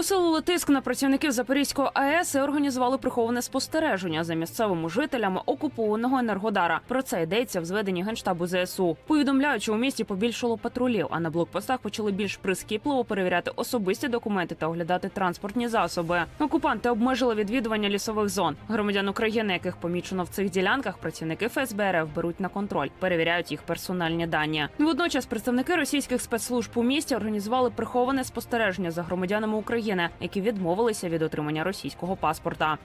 Посилили тиск на працівників Запорізької АЕС і організували приховане спостереження за місцевими жителями окупованого енергодара. Про це йдеться в зведенні генштабу ЗСУ. Повідомляють, що у місті побільшало патрулів, а на блокпостах почали більш прискіпливо перевіряти особисті документи та оглядати транспортні засоби. Окупанти обмежили відвідування лісових зон. Громадян України, яких помічено в цих ділянках, працівники ФСБ РФ беруть на контроль, перевіряють їх персональні дані. Водночас представники російських спецслужб у місті організували приховане спостереження за громадянами України, які відмовилися від отримання російського паспорта.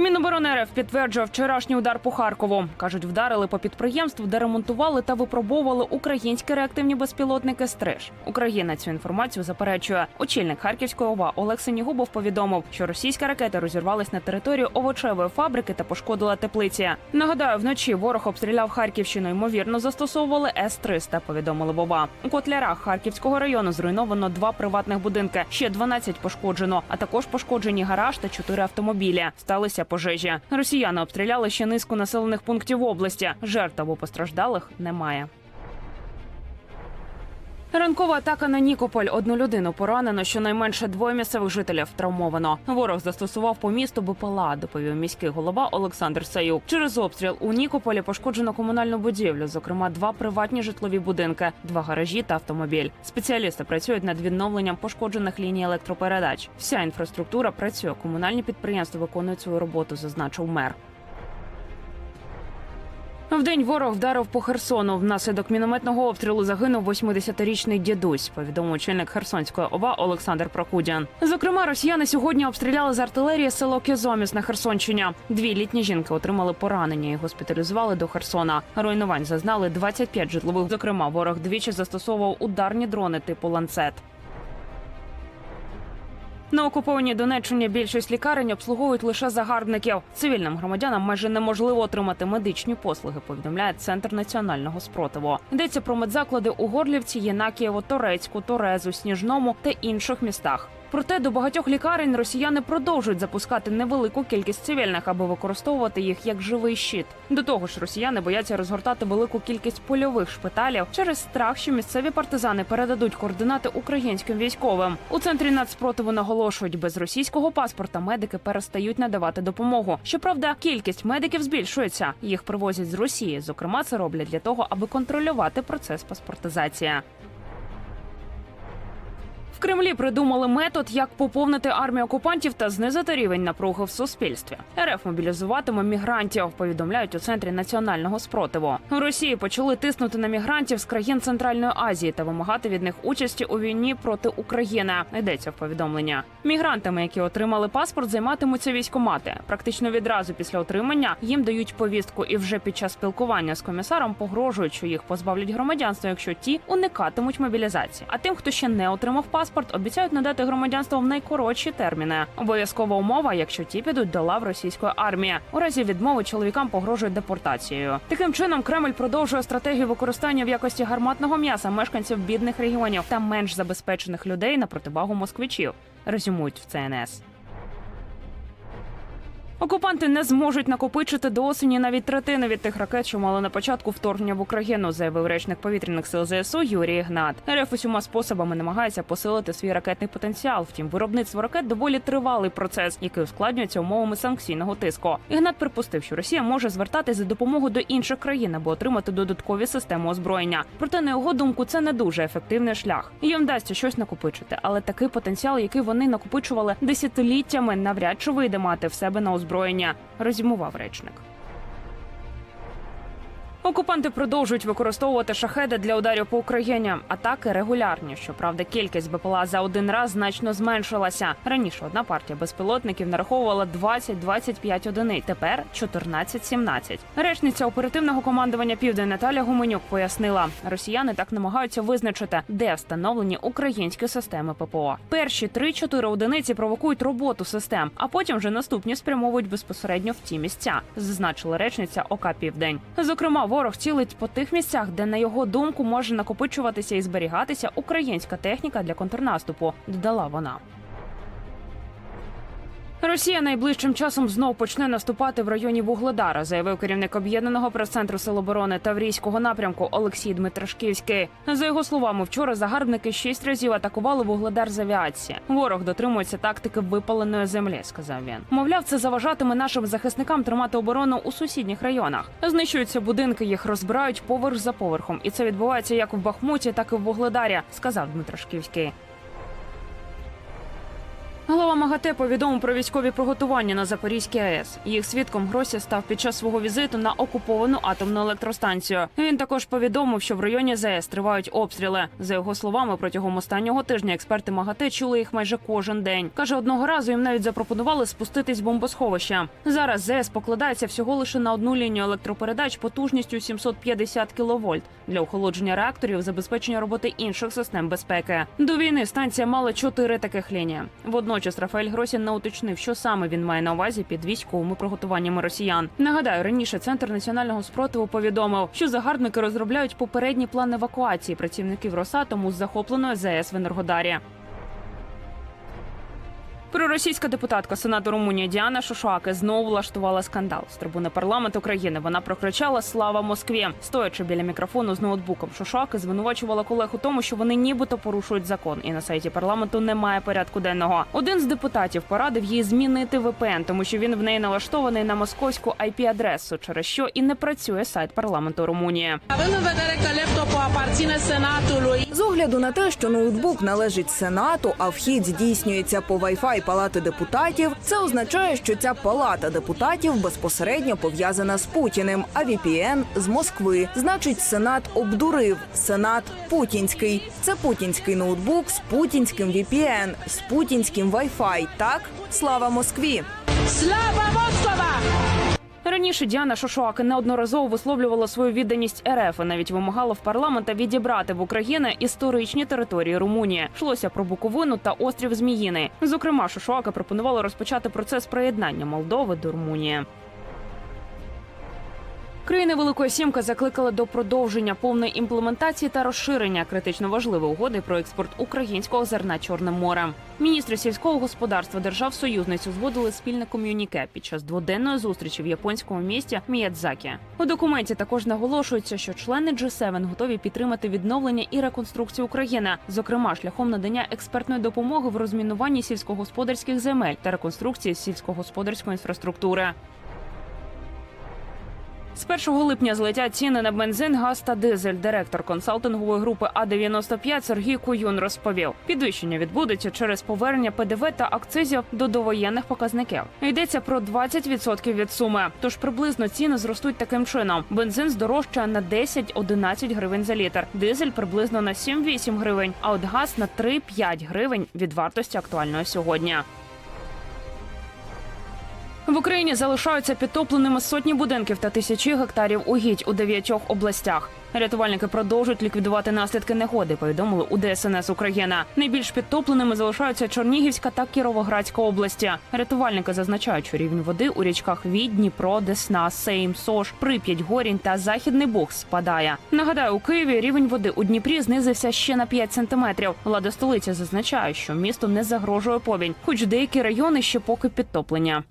Міноборони РФ підтверджує вчорашній удар по Харкову. кажуть, вдарили по підприємству, де ремонтували та випробовували українські реактивні безпілотники «Стриж». Україна цю інформацію заперечує. Очільник Харківської ОВА Олег Синігубов повідомив, що російська ракета розірвалась на територію овочевої фабрики та пошкодила теплиці. Нагадаю, вночі ворог обстріляв Харківщину. Ймовірно, застосовували С-300, повідомили в ОВА. У котлярах Харківського району зруйновано два приватних будинки. Ще 12 пошкоджено, а також пошкоджені гараж та чотири автомобілі. Сталися пожежі. Росіяни обстріляли ще низку населених пунктів області. Жертв або постраждалих немає. Ранкова атака на Нікополь. Одну людину поранено. Щонайменше двоє місцевих жителів травмовано. Ворог застосував по місту БПЛА, доповів міський голова Олександр Саюк. Через обстріл у Нікополі пошкоджено комунальну будівлю, зокрема два приватні житлові будинки, два гаражі та автомобіль. Спеціалісти працюють над відновленням пошкоджених ліній електропередач. Вся інфраструктура працює. Комунальні підприємства виконують свою роботу, зазначив мер. Вдень ворог вдарив по Херсону. Внаслідок мінометного обстрілу загинув 80-річний дідусь. Повідомив очільник Херсонської ОВА Олександр Прокудян. Зокрема, росіяни сьогодні обстріляли з артилерії село Кізоміс на Херсонщині. Дві літні жінки отримали поранення і госпіталізували до Херсона. Руйнувань зазнали 25 житлових. Зокрема, ворог двічі застосовував ударні дрони типу ланцет. На окупованій Донеччині більшість лікарень обслуговують лише загарбників. Цивільним громадянам майже неможливо отримати медичні послуги. Повідомляє центр національного спротиву. Йдеться про медзаклади у Горлівці, Єнакієво, Торецьку, Торезу, Сніжному та інших містах. Проте до багатьох лікарень росіяни продовжують запускати невелику кількість цивільних, аби використовувати їх як живий щит. До того ж, росіяни бояться розгортати велику кількість польових шпиталів через страх, що місцеві партизани передадуть координати українським військовим. У центрі нацспротиву наголошують, без російського паспорта медики перестають надавати допомогу. Щоправда, кількість медиків збільшується. Їх привозять з Росії. Зокрема, це роблять для того, аби контролювати процес паспортизації. В Кремлі придумали метод, як поповнити армію окупантів та знизити рівень напруги в суспільстві. РФ мобілізуватиме мігрантів. Повідомляють у центрі національного спротиву. У Росії почали тиснути на мігрантів з країн Центральної Азії та вимагати від них участі у війні проти України. Йдеться в повідомлення. Мігрантами, які отримали паспорт, займатимуться військомати. Практично відразу після отримання їм дають повістку, і вже під час спілкування з комісаром погрожують, що їх позбавлять громадянства, якщо ті уникатимуть мобілізації. А тим, хто ще не отримав паспорт, обіцяють надати громадянство в найкоротші терміни. Обов'язкова умова, якщо ті підуть до лав російської армії. У разі відмови чоловікам погрожують депортацією. Таким чином, Кремль продовжує стратегію використання в якості гарматного м'яса мешканців бідних регіонів та менш забезпечених людей на противагу москвичів. Резюмують в ЦНС. Окупанти не зможуть накопичити до осені навіть третину від тих ракет, що мали на початку вторгнення в Україну, заявив речник повітряних сил ЗСУ Юрій Гнат. РФ усіма способами намагається посилити свій ракетний потенціал. Втім, виробництво ракет доволі тривалий процес, який ускладнюється умовами санкційного тиску. Ігнат припустив, що Росія може звертатись за допомогою до інших країн, аби отримати додаткові системи озброєння. Проте, на його думку, це не дуже ефективний шлях. Їм вдасться щось накопичити, але такий потенціал, який вони накопичували десятиліттями, навряд чи вийде мати в себе на озброєння, резюмував речник. Окупанти продовжують використовувати шахеди для ударів по Україні. Атаки регулярні. Щоправда, кількість БПЛА за один раз значно зменшилася. Раніше одна партія безпілотників нараховувала 20-25 одиниць. Тепер 14-17. Речниця оперативного командування Південь Наталя Гуменюк пояснила, росіяни так намагаються визначити, де встановлені українські системи ППО. Перші 3-4 одиниці провокують роботу систем, а потім вже наступні спрямовують безпосередньо в ті місця, зазначила речниця ОК Південь. Зокрема, ворог цілить по тих місцях, де на його думку може накопичуватися і зберігатися українська техніка для контрнаступу. Додала вона. Росія найближчим часом знов почне наступати в районі Вугледара, заявив керівник об'єднаного прес-центру Сил оборони Таврійського напрямку Олексій Дмитрашківський. За його словами, вчора загарбники шість разів атакували Вугледар з авіації. Ворог дотримується тактики випаленої землі, сказав він. Мовляв, це заважатиме нашим захисникам тримати оборону у сусідніх районах. Знищуються будинки, їх розбирають поверх за поверхом, і це відбувається як в Бахмуті, так і в Вугледарі, сказав Дмитрашківський. Голова МАГАТЕ повідомив про військові приготування на Запорізькій АЕС. Їх свідком Гросі став під час свого візиту на окуповану атомну електростанцію. Він також повідомив, що в районі ЗАЕС тривають обстріли. За його словами, протягом останнього тижня експерти МАГАТЕ чули їх майже кожен день. каже, одного разу їм навіть запропонували спуститись з бомбосховища. Зараз ЗАЕС покладається всього лише на одну лінію електропередач потужністю 750 кВт для охолодження реакторів, забезпечення роботи інших систем безпеки. До війни станція мала чотири таких лінії. Водночас Рафаель Гросін не уточнив, що саме він має на увазі під військовими приготуваннями росіян. Нагадаю, раніше центр національного спротиву повідомив, що загарбники розробляють попередні плани евакуації працівників Росатому з захопленої ЗАЕС в Енергодарі. Проросійська депутатка Сенату Румунії Діана Шушуаке знову влаштувала скандал з трибуни парламенту країни. Вона прокричала Слава Москві. Стоячи біля мікрофону з ноутбуком, Шушуаке звинувачувала колег у тому, що вони нібито порушують закон, і на сайті парламенту немає порядку денного. Один з депутатів порадив їй змінити VPN, тому що він в неї налаштований на московську IP-адресу, через що і не працює сайт парламенту Румунії. Având огляду на те, що ноутбук належить Сенату, а вхід здійснюється по Wi-Fi Палати депутатів, це означає, що ця палата депутатів безпосередньо пов'язана з Путіним, а VPN – з Москви. Значить, Сенат обдурив. Сенат путінський. Це путінський ноутбук з путінським VPN, з путінським Wi-Fi. Так, слава Москві. Slava Moscova! Раніше Діана Шошуаки неодноразово висловлювала свою відданість РФ і навіть вимагала в парламента відібрати в Україні історичні території Румунії. Йшлося про Буковину та острів Зміїний. Зокрема, Шошуака пропонувала розпочати процес приєднання Молдови до Румунії. Країни Великої Сімки закликали до продовження повної імплементації та розширення критично важливої угоди про експорт українського зерна Чорним морем. Міністри сільського господарства держав союзниць узгодили спільне ком'юніке під час дводенної зустрічі в японському місті Міядзакі. У документі також наголошується, що члени G7 готові підтримати відновлення і реконструкцію України, зокрема шляхом надання експертної допомоги в розмінуванні сільськогосподарських земель та реконструкції сільськогосподарської інфраструктури. З 1 липня злетять ціни на бензин, газ та дизель. Директор консалтингової групи А95 Сергій Куюн розповів, підвищення відбудеться через повернення ПДВ та акцизів до довоєнних показників. Йдеться про 20% від суми. Тож приблизно ціни зростуть таким чином: бензин здорожчає на 10-11 гривень за літр, дизель приблизно на 7-8 гривень, а от газ на 3-5 гривень від вартості актуальної сьогодні. В Україні залишаються підтопленими сотні будинків та тисячі гектарів угідь у дев'ятьох областях. Рятувальники продовжують ліквідувати наслідки негоди. Повідомили у ДСНС Україна. Найбільш підтопленими залишаються Чернігівська та Кіровоградська області. Рятувальники зазначають, що рівень води у річках Відь, Дніпро, Десна, Сейм, Сош, Прип'ять, Горінь та Західний Буг спадає. Нагадаю, у Києві рівень води у Дніпрі знизився ще на 5 сантиметрів. Влада столиці зазначає, що місту не загрожує повінь, хоч деякі райони ще поки підтоплення.